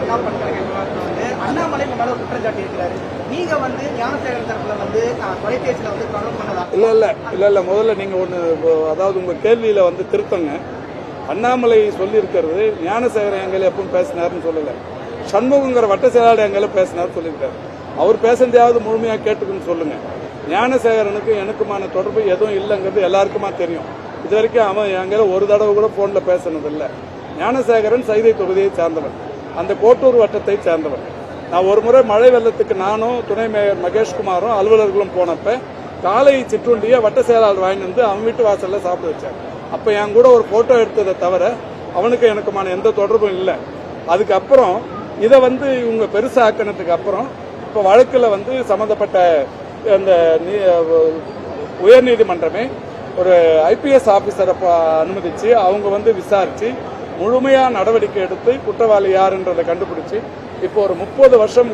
அண்ணா பல்கலைக்கழக வந்து அண்ணாமலை மேல குற்றச்சாட்டு இருக்கிறாரு நீங்க வந்து ஞானசேகரன் தரப்புல வந்து தொலைபேசியில வந்து தொடர்பு பண்ணலாம் இல்லை இல்லை இல்லை இல்லை. முதல்ல நீங்கள் ஒன்று அதாவது உங்கள் கேள்வியில் வந்து திருத்தங்க. அண்ணாமலை சொல்லியிருக்கிறது ஞானசேகர் எங்களை எப்பவும் பேசினாருன்னு சொல்லலை. சண்முகங்கிற வட்ட செயலாளர் எங்களை பேசினார் சொல்லியிருக்காரு. அவர் பேசுனதையாவது முழுமையாக கேட்டுக்குன்னு சொல்லுங்க. ஞானசேகரனுக்கு எனக்குமான தொடர்பு எதுவும் இல்லைங்கிறது எல்லாருக்குமா தெரியும். இது வரைக்கும் அவன் எங்களை ஒரு தடவை கூட ஃபோனில் பேசினதில்லை. ஞானசேகரன் சைதை தொகுதியை சார்ந்தவன். அந்த கோட்டூர் வட்டத்தை சேர்ந்தவர் நான் ஒரு முறை மழை வெள்ளத்துக்கு நானும் துணை மேயர் மகேஷ்குமாரும் அலுவலர்களும் போனப்ப காலை சிற்றுண்டியை வட்ட செயலாளர் வாங்கிட்டு வந்து அவன் வீட்டு வாசல்ல சாப்பிட வச்சார். அப்போ என் கூட ஒரு போட்டோ எடுத்ததை தவிர அவனுக்கு எனக்குமான எந்த தொடர்பும் இல்லை. அதுக்கப்புறம் இதை வந்து இவங்க பெருசாக்கினதுக்கு அப்புறம் இப்போ வழக்கில் வந்து சம்மந்தப்பட்ட அந்த நீ- உயர்நீதிமன்றமே ஒரு ஐபிஎஸ் ஆஃபீஸரை அனுமதிச்சு அவங்க வந்து விசாரித்து முழுமையாக நடவடிக்கை எடுத்து குற்றவாளி யாருன்றதை கண்டுபிடிச்சு இப்போ ஒரு முப்பது வருஷம்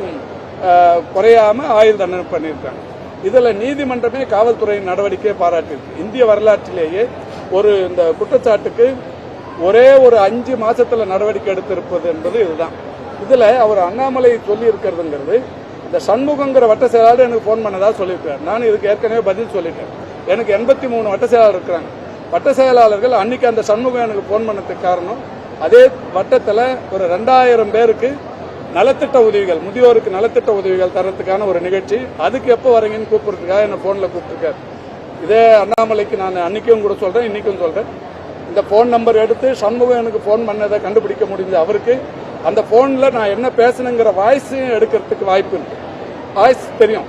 குறையாம ஆயுள் தண்டனை பண்ணியிருக்காங்க. இதில் நீதிமன்றமே காவல்துறையின் நடவடிக்கையை பாராட்டியிருக்கு. இந்திய வரலாற்றிலேயே ஒரு இந்த குற்றச்சாட்டுக்கு ஒரே ஒரு அஞ்சு மாசத்துல நடவடிக்கை எடுத்திருப்பது என்பது இதுதான். இதுல அவர் அண்ணாமலை சொல்லி இருக்கிறதுங்கிறது இந்த சண்முகங்கிற வட்ட செயலாளர் எனக்கு ஃபோன் பண்ணதா சொல்லியிருக்காரு. நான் இதுக்கு ஏற்கனவே பதில் சொல்லிட்டேன். எனக்கு எண்பத்தி மூணு வட்ட செயலாளர் இருக்கிறாங்க. வட்ட செயலாளர்கள் அன்னைக்கு அந்த சண்முகம் எனக்கு ஃபோன் பண்ணதுக்கு காரணம் அதே வட்டத்தில் ஒரு ரெண்டாயிரம் பேருக்கு நலத்திட்ட உதவிகள் முதியோருக்கு நலத்திட்ட உதவிகள் தரத்துக்கான ஒரு நிகழ்ச்சி. அதுக்கு எப்போ வரீங்கன்னு கூப்பிட்றதுக்காக என்ன ஃபோனில் கூப்பிட்ருக்காரு இதே அண்ணாமலைக்கு நான் அன்னைக்கும் கூட சொல்கிறேன் இன்னைக்கும் சொல்கிறேன் இந்த ஃபோன் நம்பர் எடுத்து சண்முகம் எனக்கு ஃபோன் பண்ணதை கண்டுபிடிக்க முடிஞ்ச அவருக்கு. அந்த ஃபோனில் நான் என்ன பேசணுங்கிற வாய்ஸையும் எடுக்கிறதுக்கு வாய்ப்பு இருக்கு. வாய்ஸ் தெரியும்.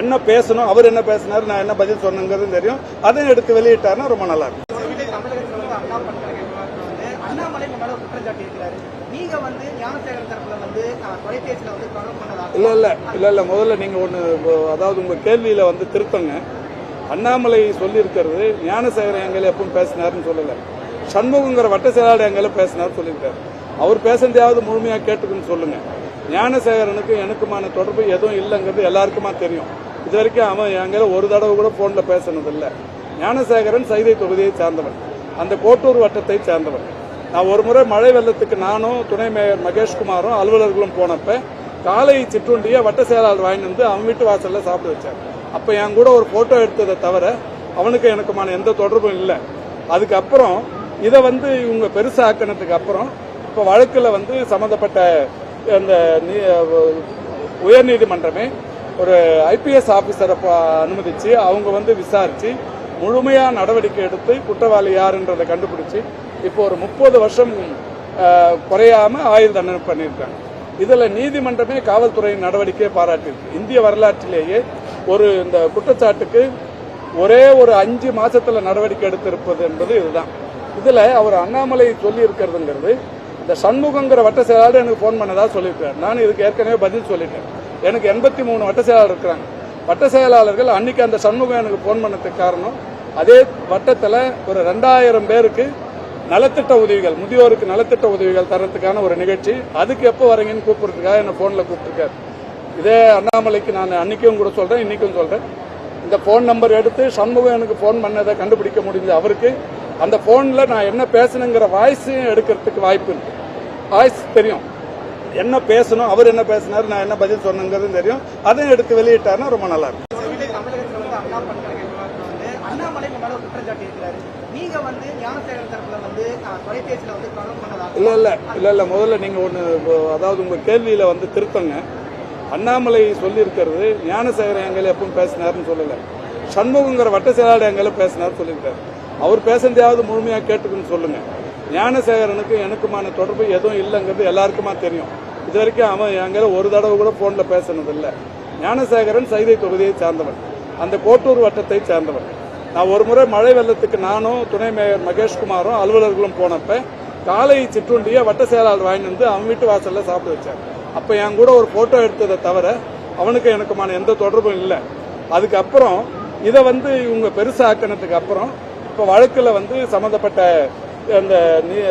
என்ன பேசணும் அவர் என்ன பேசினாரு நான் என்ன பதில் சொன்னங்கிறது தெரியும். அதையும் எடுத்து வெளியிட்டாருன்னா ரொம்ப நல்லா இருக்கும் வந்து தமிழகத்துல வந்து அண்ணா பல்கலைக்கழக விவகாரத்துல வந்து அண்ணாமலை உங்க மேல ஒரு குற்றச்சாட்டு இருக்கிறாரு நீங்க வந்து ஞானசேகரன் தரப்புல வந்து அஹ், தொலைபேசியில வந்து தொடர்பு பண்ணதா இல்லை இல்லை இல்லை இல்லை. முதல்ல நீங்கள் ஒன்று அதாவது உங்கள் கேள்வியில் வந்து திருத்தங்க. அண்ணாமலை சொல்லியிருக்கிறது ஞானசேகரன் எங்களை எப்பவும் பேசினாருன்னு சொல்லலை. சண்முகங்கிற வட்ட செயலாளர் எங்களை பேசினார் சொல்லியிருக்காரு. அவர் பேசுனதையாவது முழுமையாக கேட்டுக்குன்னு சொல்லுங்க. ஞானசேகரனுக்கு எனக்குமான தொடர்பு எதுவும் இல்லைங்கிறது எல்லாருக்குமா தெரியும். இது வரைக்கும் அவன் எங்களை ஒரு தடவை கூட ஃபோனில் பேசினதில்லை. ஞானசேகரன் சைதை தொகுதியை சார்ந்தவன். அந்த கோட்டூர் வட்டத்தை சேர்ந்தவன். நான் ஒரு முறை மழை வெள்ளத்துக்கு நானும் துணை மேயர் மகேஷ்குமாரும் அலுவலர்களும் போனப்ப காலை சிற்றுண்டியை வட்ட செயலாளர் வாங்கிட்டு வந்து அவன் வீட்டு வாசலில் சாப்பிட வச்சார். அப்போ என் கூட ஒரு போட்டோ எடுத்ததை தவிர அவனுக்கு எனக்குமான எந்த தொடர்பும் இல்லை. அதுக்கப்புறம் இதை வந்து இவங்க பெருசாக்கினதுக்கு அப்புறம் இப்போ வழக்கில் வந்து சம்மந்தப்பட்ட அந்த நீ- உயர்நீதிமன்றமே ஒரு ஐபிஎஸ் ஆஃபீஸரை அனுமதிச்சு அவங்க வந்து விசாரித்து முழுமையாக நடவடிக்கை எடுத்து குற்றவாளி யாருன்றதை கண்டுபிடிச்சி இப்போ ஒரு முப்பது வருஷம் குறையாம ஆயுள் தண்டனை பண்ணியிருக்காங்க. இதுல நீதிமன்றமே காவல்துறையின் நடவடிக்கையை பாராட்டியிருக்கு. இந்திய வரலாற்றிலேயே ஒரு இந்த குற்றச்சாட்டுக்கு ஒரே ஒரு அஞ்சு மாசத்துல நடவடிக்கை எடுத்திருப்பது என்பது இதுதான். இதுல அவர் அண்ணாமலை சொல்லி இருக்கிறதுங்கிறது இந்த சண்முகங்கிற வட்ட செயலாளர் எனக்கு ஃபோன் பண்ணதா சொல்லியிருக்காரு. நான் இதுக்கு ஏற்கனவே பதில் சொல்லிட்டேன். எனக்கு எண்பத்தி மூணு வட்ட செயலாளர் இருக்கிறாங்க வட்ட செயலாளர்கள் அன்னைக்கு அந்த சண்முகம் எனக்கு ஃபோன் பண்ணதுக்கு காரணம் அதே வட்டத்தில் ஒரு ரெண்டாயிரம் பேருக்கு நலத்திட்ட உதவிகள் முதியோருக்கு நலத்திட்ட உதவிகள் தரத்துக்கான ஒரு நிகழ்ச்சி. அதுக்கு எப்போ வரீங்கன்னு கூப்பிடுறதுக்காக என்ன ஃபோனில் கூப்பிட்டுருக்காரு. இதே அண்ணாமலைக்கு நான் அன்னைக்கும் கூட சொல்கிறேன் இன்னைக்கும் சொல்கிறேன் இந்த ஃபோன் நம்பர் எடுத்து சண்முகம் எனக்கு ஃபோன் பண்ணதை கண்டுபிடிக்க முடிஞ்ச அவருக்கு. அந்த ஃபோனில் நான் என்ன பேசணுங்கிற வாய்ஸையும் எடுக்கிறதுக்கு வாய்ப்பு இருக்கு. வாய்ஸ் தெரியும். என்ன பேசணும் அவர் என்ன பேசினாரு நான் என்ன பதில் சொன்னங்கிறது தெரியும். அதையும் எடுத்து வெளியிட்டாருன்னா ரொம்ப நல்லா இருக்கும். அண்ணாமலை இருக்கிறாரு. நீங்க வந்து ஞானசேகர் தரப்பு இல்லை இல்லை இல்லை இல்லை. முதல்ல நீங்கள் ஒன்று அதாவது உங்கள் கேள்வியில் வந்து திருத்தங்க. அண்ணாமலை சொல்லியிருக்கிறது ஞானசேகரன் எங்களை எப்பவும் பேசினாருன்னு சொல்லலை. சண்முகங்கிற வட்ட செயலாளர் எங்களை பேசினார் சொல்லியிருக்காரு. அவர் பேசுனதையாவது முழுமையாக கேட்டுக்குன்னு சொல்லுங்கள் ஞானசேகரனுக்கு எனக்குமான தொடர்பு எதுவும் இல்லைங்கிறது எல்லாருக்குமா தெரியும். இது வரைக்கும் அவன் எங்களை ஒரு தடவை கூட ஃபோனில் பேசினதில்லை. ஞானசேகரன் சைதை தொகுதியை சார்ந்தவன். அந்த கோட்டூர் வட்டத்தை சேர்ந்தவன். நான் ஒரு முறை மழை வெள்ளத்துக்கு நானும் துணை மேயர் மகேஷ்குமாரும் அலுவலர்களும் போனப்ப காலை சிற்றுண்டியை வட்ட செயலாளர் வாங்கிட்டு வந்து அவன் வீட்டு வாசலில் சாப்பிட வச்சார். அப்போ என் கூட ஒரு போட்டோ எடுத்ததை தவிர அவனுக்கு எனக்குமான எந்த தொடர்பும் இல்லை. அதுக்கப்புறம் இதை வந்து இவங்க பெருசாக்கினதுக்கு அப்புறம் இப்போ வழக்கில் வந்து சம்மந்தப்பட்ட அந்த நீ-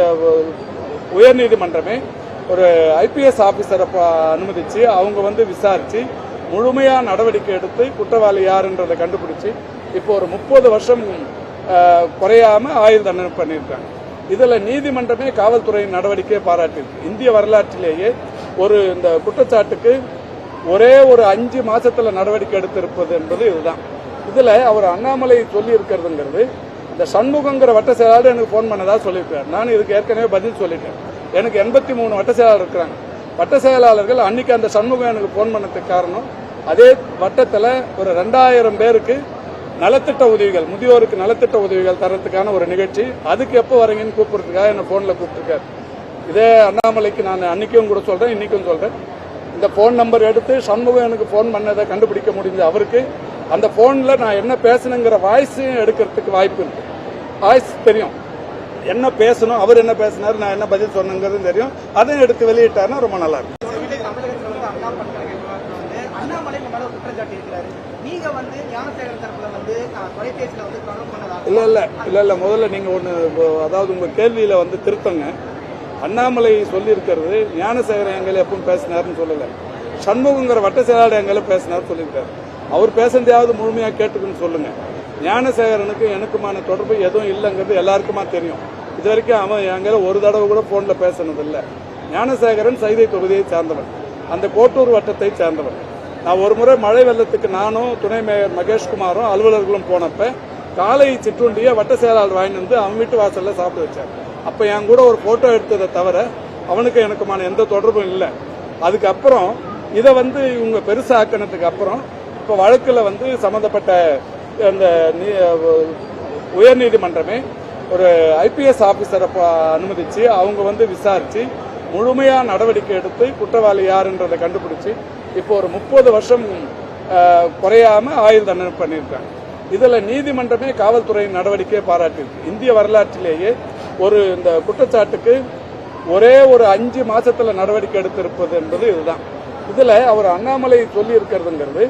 உயர்நீதிமன்றமே ஒரு ஐபிஎஸ் ஆஃபீஸரை அனுமதிச்சு அவங்க வந்து விசாரித்து முழுமையாக நடவடிக்கை எடுத்து குற்றவாளி யாருன்றதை கண்டுபிடிச்சி இப்போ ஒரு முப்பது வருஷம் குறையாம ஆயுள் தண்டனை பண்ணியிருக்காங்க. இதில் நீதிமன்றமே காவல்துறையின் நடவடிக்கையை பாராட்டியிருக்கு. இந்திய வரலாற்றிலேயே ஒரு இந்த குற்றச்சாட்டுக்கு ஒரே ஒரு அஞ்சு மாசத்துல நடவடிக்கை எடுத்திருப்பது என்பது இதுதான். இதுல அவர் அண்ணாமலை சொல்லி இருக்கிறதுங்கிறது இந்த சண்முகங்கிற வட்ட செயலாளர் எனக்கு ஃபோன் பண்ணதா சொல்லியிருக்காரு. நான் இதுக்கு ஏற்கனவே பதில் சொல்லிட்டேன். எனக்கு எண்பத்தி மூணு வட்ட செயலாளர் இருக்கிறாங்க. வட்ட செயலாளர்கள் அன்னைக்கு அந்த சண்முகம் எனக்கு ஃபோன் பண்ணதுக்கு காரணம் அதே வட்டத்தில் ஒரு ரெண்டாயிரம் பேருக்கு நலத்திட்ட உதவிகள் முதியோருக்கு நலத்திட்ட உதவிகள் தரத்துக்கான ஒரு நிகழ்ச்சி. அதுக்கு எப்போ வரீங்கன்னு கூப்பிடுறதுக்காக என்ன போன்ல கூப்பிட்டுருக்காரு. இதே அண்ணாமலைக்கு நான் அன்னைக்கும் கூட சொல்றேன் இன்னைக்கும் சொல்றேன். இந்த ஃபோன் நம்பர் எடுத்து சண்முகம் எனக்கு ஃபோன் பண்ணதை கண்டுபிடிக்க முடிஞ்ச அவருக்கு. அந்த ஃபோனில் நான் என்ன பேசணுங்கிற வாய்ஸையும் எடுக்கிறதுக்கு வாய்ப்பு இருக்கு. வாய்ஸ் தெரியும். என்ன பேசணும் அவர் என்ன பேசினாரு நான் என்ன பதில் சொன்னங்கிறது தெரியும். அதையும் எடுத்து வெளியிட்டாருன்னா ரொம்ப நல்லா இருக்கும் தமிழகத்தில் வந்து அண்ணா பல்கலைக்கழக விவகாரத்துல வந்து அண்ணாமலை உங்க மேல ஒரு குற்றச்சாட்டு இருக்கிறாரு. நீங்க வந்து ஞானசேகரன் தரப்புல வந்து தொலைபேசியில வந்து தொடர்பு பண்ணதாக இல்ல இல்ல இல்ல இல்ல. முதல்ல நீங்க ஒண்ணு அதாவது உங்க கேள்வியில வந்து திருத்தங்க. அண்ணாமலை சொல்லியிருக்கிறது ஞானசேகரன் எங்களை எப்பவும் பேசினாருன்னு சொல்லலை. சண்முகங்கிற வட்ட செயலாளர் எங்களை பேசினார் சொல்லியிருக்காரு. அவர் பேசுனதையாவது முழுமையாக கேட்டுக்குன்னு சொல்லுங்க. ஞானசேகரனுக்கு எனக்குமான தொடர்பு எதுவும் இல்லைங்கிறது எல்லாருக்குமா தெரியும். இது வரைக்கும் அவன் எங்களை ஒரு தடவை கூட போன்ல பேசினதில்லை. ஞானசேகரன் சைதை தொகுதியை சார்ந்தவன். அந்த கோட்டூர் வட்டத்தை சேர்ந்தவன். நான் ஒரு முறை மழை வெள்ளத்துக்கு நானும் துணை மேயர் மகேஷ்குமாரும் அலுவலர்களும் போனப்ப காலை சிற்றுண்டியை வட்ட செயலாளர் வாங்கிட்டு வந்து அவன் வீட்டு வாசலில் சாப்பிட வச்சார். அப்போ என் கூட ஒரு போட்டோ எடுத்ததை தவிர அவனுக்கு எனக்குமான எந்த தொடர்பும் இல்லை. அதுக்கப்புறம் இதை வந்து இவங்க பெருசாக்கினதுக்கு அப்புறம் இப்போ வழக்கில் வந்து சம்பந்தப்பட்ட அந்த நீ- உயர்நீதிமன்றமே ஒரு ஐபிஎஸ் ஆஃபீஸரை ப- அனுமதிச்சு அவங்க வந்து விசாரிச்சு முழுமையாக நடவடிக்கை எடுத்து குற்றவாளி யாருன்றதை கண்டுபிடிச்சு இப்போ ஒரு முப்பது வருஷம் குறையாமல் குறையாம ஆயுள் தண்டனை பண்ணியிருக்காங்க. இதில் நீதிமன்றமே காவல்துறையின் நடவடிக்கையை பாராட்டியிருக்கு. இந்திய வரலாற்றிலேயே ஒரு இந்த குற்றச்சாட்டுக்கு ஒரே ஒரு அஞ்சு மாதத்தில் நடவடிக்கை எடுத்திருப்பது என்பது இதுதான். இதில் அவர் அண்ணாமலை சொல்லி இருக்கிறதுங்கிறது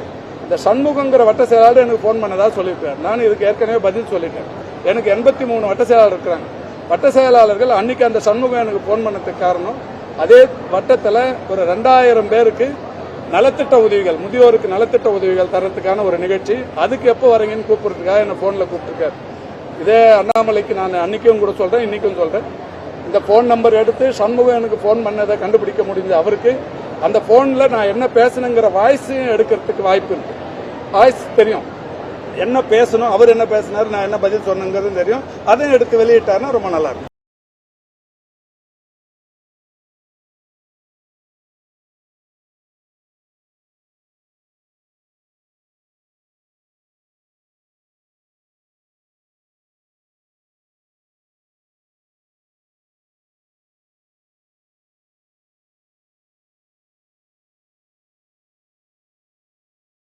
இந்த சண்முகங்கிற வட்ட செயலாளர் எனக்கு ஃபோன் பண்ணதாக சொல்லியிருக்காரு நான் இதுக்கு ஏற்கனவே பதில் சொல்லிட்டேன். எனக்கு எண்பத்தி மூணு வட்ட செயலாளர் இருக்கிறாங்க. வட்ட செயலாளர்கள் அன்னைக்கு அந்த சண்முகம் எனக்கு ஃபோன் பண்ணதுக்கு காரணம் அதே வட்டத்தில் ஒரு ரெண்டாயிரம் பேருக்கு நலத்திட்ட உதவிகள் முதியோருக்கு நலத்திட்ட உதவிகள் தரத்துக்கான ஒரு நிகழ்ச்சி. அதுக்கு எப்போ வரீங்கன்னு கூப்பிட்றதுக்காக என்ன ஃபோனில் கூப்பிட்டுருக்காரு. இதே அண்ணாமலைக்கு நான் அன்னைக்கும் கூட சொல்கிறேன் இன்றைக்கும் சொல்கிறேன் இந்த ஃபோன் நம்பர் எடுத்து சண்முகம் எனக்கு ஃபோன் பண்ணதை கண்டுபிடிக்க முடிஞ்ச அவருக்கு அந்த ஃபோனில் நான் என்ன பேசணுங்கிற வாய்ஸையும் எடுக்கிறதுக்கு வாய்ப்பு இருக்குது வாய்ஸ் தெரியும். என்ன பேசணும் அவர் என்ன பேசினார் நான் என்ன பதில் சொன்னங்கிறது தெரியும். அதையும் எடுத்து வெளியிட்டாருன்னா ரொம்ப நல்லா இருக்கும்.